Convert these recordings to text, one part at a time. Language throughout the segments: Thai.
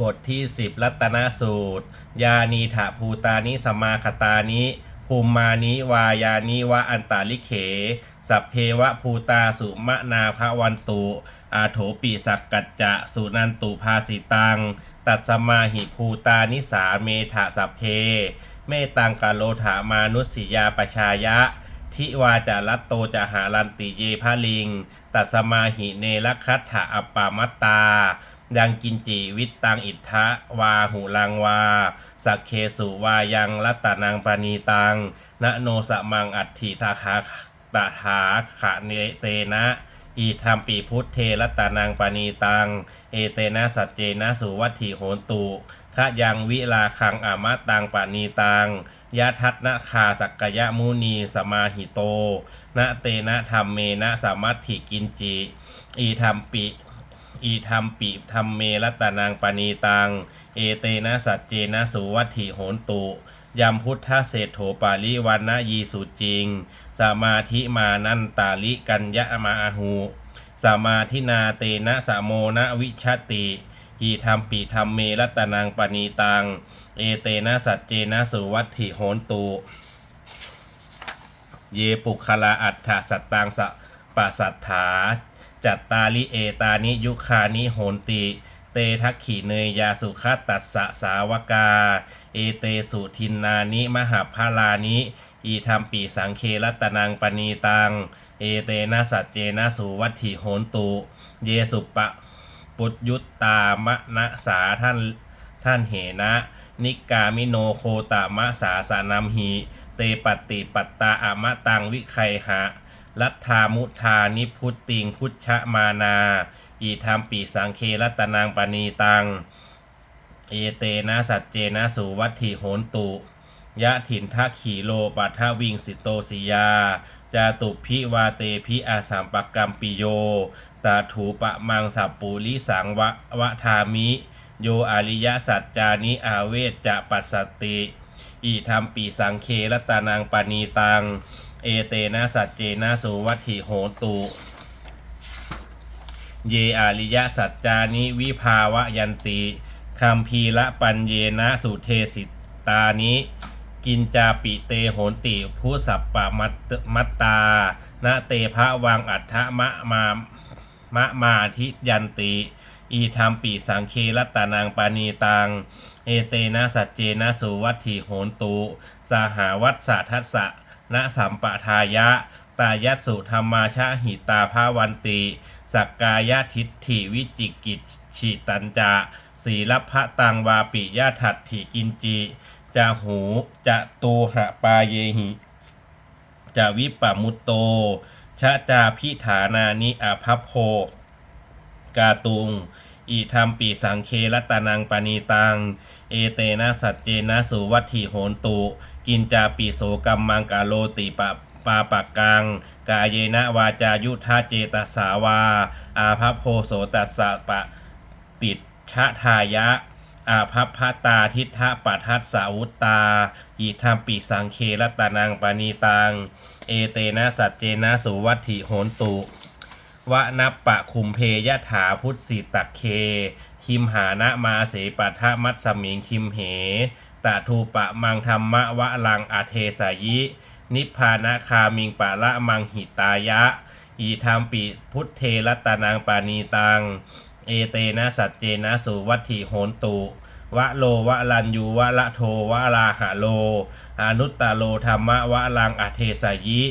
บทที่สิบรัตนสูตร ยานีถาภูตานิสมาคตานิภูมมานิวายานิวะอันตาลิเข สัพเพวะภูตาสุมะนาภวันตุ อาโถปิสักกัจจะสุนันตุภาสิตัง ตัดสมาหิภูตานิสาเมถะสัพเพ เมตังกาโลถามานุสิยาปชายะ ทิวาจารัตโตจะหารันติเยพะลิง ตัสมาหิเนรคัตถะอปปามัตตา ยังกินจิวิตตังอิทธะวาหุลังวา สักเคสุวายังรัตนังปณีตังนโนสมังอัตถิทาคาตถาขะเนเตนะอีธรรมปีพุทธเทรัตนังปณีตัง เอเตนะสัจเจนะสุวัตถิโหนตุขะยังวิลาคังอามะตังปณีตังยะทัตนะคาสักกยะมุนีสมาหิโตนะเตนะธรรมเมนะสามัตถิกินจิ อีธรรมปิ อีธรรมปิธรรมเมรัตนังปณีตัง เอเตนะสัจเจนะสุวัตถิโหนตุยัมพุทธเศรษโถปาลิวันนะยีสุจริง สมาธิมานันตาลิกัญญะมาอาหูสมาธินาเตนะสะโมนะวิชติอีธรรมปิธรรมเมรัตนังปณีตัง เอเตนะสัจเจนะสุวัตถิโหนตุ เยปุคลาอัฏฐสัตตังสะปะสัทธา จัตตาลิเอตานิยุคานิโหนติ เตทักขีเนยยาสุขตัสสะสาวกา เอเตสุทินนานิมหาพาลานิ อีธรรมปีสังเครัตนังปณีตัง เอเตนะสัจเจนะสุวัตถิโหนตุ เยสุปะปุจยุตตามะนะสาท่านท่านเหนะ นิกามิโนโคตามะสาสานัมหี เตปฏิปัตตาอมะตังวิไคหะ ลัทธามุทานิพุตติง พุทชมานา อีธรรมปีสังเครัตนังปณีตัง เอเตนะสัจเจนะสุวัตถิโหนตุยะถินทะขีโลปัทวิงสิโตสิยา จาตุพิวาเตพิอาสามปกรรมปิโย ตาถูปะมังสัปปุลิสังวะวะทามิ โยอริยสัจจานิอาเวจจะปัสสติ อีธรรมปีสังเครตานังปณีตัง เอเตนะสัจเจนะสุวัตถิโหตุ เยอาริยสัจจานิวิภาวะยันติคัมภีละปัญเยนะสุเทสิตานิ กินจาปิเตโหนติผู้สัปปะมัตตมัตตานะเตภะวังอัฏฐมะมามะมาทิยันติ อีธรรมปีสังเครัตานังปานีตัง เอเตนะสัจเจนะสุวัตถิโหนตุ สหวัตสะทัสสะ นะสัมปทายะ ตายัสุธรรมาชาหิตาภาวันติ สักกายทิฏฐิวิจิกิจฉิตันจะสีลพะตังวาปิยะถัดถิกินจิจะหูจะตูหะปาเยหิจะวิปปมุตโตชะจาพิฐานานิอาภัพโพกาตุง อีธรรมปีสังเครัตานังปณีตัง เอเตนะสัจเจนะสุวัตถิโหนตุ กินจาปิโสกัมมังกาโลติปะปาปักกัง กายเยนะวาจายุทธาเจตสาวา อาภัพโพโสตัสสะปะติดชะทายะ อาภัพพตาทิทะปัทัสสาวุตตาอีธรรมปีสังเครัตานังปณีตัง เอเตนะสัจเจนะสุวัตถิโหนตุ วะนัปปะคุมเพยะถาพุทธสิตักเค คิมหานะมาเสปะทะมัตสมิงคิมเหตะทูปะมังธรรมะวะลังอาเทสายิ นิพพานะคามิงปะละมังหิตายะ อีธรรมปิพุทธเทรัตนังปานีตัง เอเตนะสัจเจนะสุวัตถิโหนตุวะโลวะลันยูวะละโทวะลาหะโล อนุตตะโลธรรมะวะลังอเทสายิ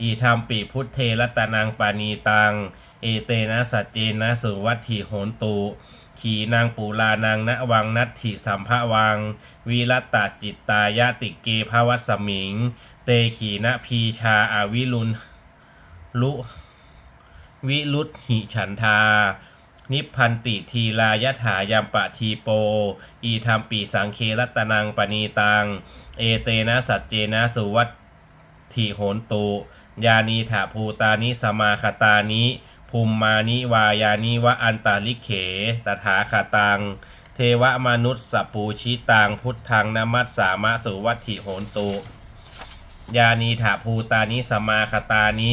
อีธรรมปิพุทธเทรัตนังปานีตัง เอเตนะสัจเจนะสุวัตถิโหนตุขีนางปูลานางณวังนัตถิสัมภวังวิรัตตจิตตายาติเกภวัสมิง เตขีนะพีชาอาวิลุนลุวิรุตหิฉันทา นิพพันติทีลายถายัมปะทีโป อีธรรมปีสังเครัตนังปณีตัง เอเตนะสัจเจนะสุวัต ถิโหนตุยานีถาภูตานิสมาคตานิภูมมานิวายานิวะอันตาลิเข ตถาคาตัง เทวมนุษย์สปูชิตังพุทธังนมัสสามะสุวัตถิโหนตุยานีถาภูตานิสมาคตานิ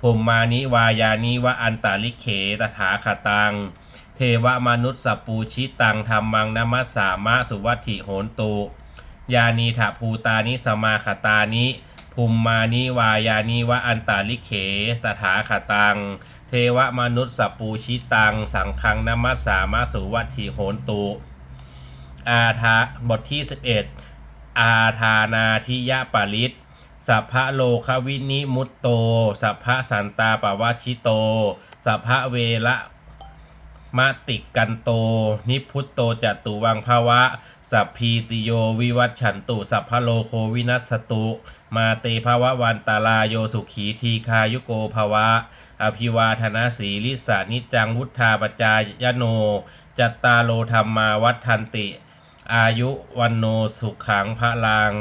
ภูมมานิวายานิวะอันตาลิเข ตถาคาตัง เทวมนุษย์สปูชิตังธรรมังนมัสสามะสุวัตถิโหนตุยานีถาภูตานิสมาขตานิ ภูมมานิวายานิวะอันตาลิเข ตถาคตัง เทวมนุษย์สปูชิตัง สังคังนมัสสามะสุวัติโหนตุ อาทาบทที่ 11 อาทานาทิยะปาริตสัพพะโลควินิมุตโต สัพพะสันตาปวัชิโต สัพพะเวละ มาติกันโต นิพุตโตจตุวังภาวะ สัพพีติโยวิวัชฉันตุ สัพพโลโควินัสตุ มาเตภาวะวันตาลาโยสุขีทีคายุโกภาวะ อภิวาทนาสีลิสานิจจังวุธาปจายโน จัตตาโลธรรมาวัฏทันติ อายุวันโนสุขังพระลัง